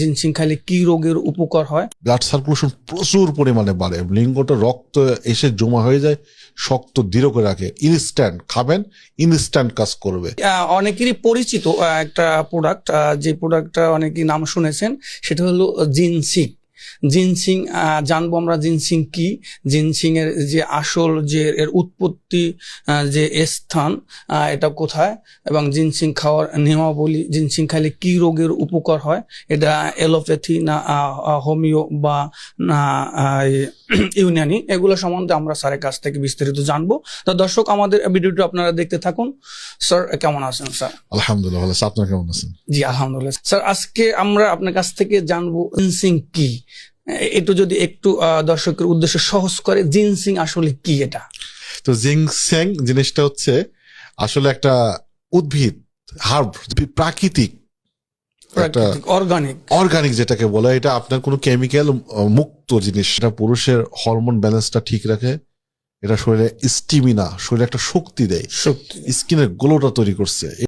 Ginseng খাইলে কি রোগের উপকার হয়? ব্লাড সার্কুলেশন প্রচুর পরিমাণে বাড়ে। লিঙ্গটা রক্ত এসে জমা হয়ে যায় শক্ত দৃঢ় করে রাখে। ইনস্ট্যান্ট খাবেন ইনস্ট্যান্ট কাজ করবে। অনেকেরই পরিচিত একটা প্রোডাক্ট যে প্রোডাক্টটা অনেকেই নাম শুনেছেন সেটা হলো জিনসিং জিনসিং জানব আমরা জিনসিং কি? জিনসিংয়ের যে আসল যে এর উৎপত্তি যে স্থান এটা কোথায়? এবং জিনসিং খাওয়ার নিয়মাবলী, জিনসিং খাইলে কি রোগের উপকার হয়? এটা এলোপ্যাথি না হোমিও বা, না আহ, ইউনানি এগুলো সম্বন্ধে আমরা স্যারের কাছ থেকে বিস্তারিত জানব। তো দর্শক আমাদের ভিডিওটি আপনারা দেখতে থাকুন। স্যার কেমন আছেন স্যার? আলহামদুলিল্লাহ ভালো আছি। আপনার কেমন আছেন? জি আলহামদুলিল্লাহ। স্যার আজকে আমরা আপনার কাছ থেকে জানব জিনসিং কি? এ- একটু যদি একটু দর্শকের উদ্দেশ্যে সহজ করে জিনসিং আসলে কি এটা? তো জিংস্যাং জিনিসটা হচ্ছে আসলে একটা উদ্ভিদ হার্ব প্রাকৃতিক একটা অর্গানিক অর্গানিক যেটাকে বলে এটা আপনার কোনো কেমিক্যাল মুক্ত জিনিস। এটা পুরুষের হরমোন ব্যালেন্সটা ঠিক রাখে এটা শরীরে স্টিমিনা শরীরে একটা শক্তি দেয়। শক্তি স্কিনের গ্লোটা তৈরি করছে।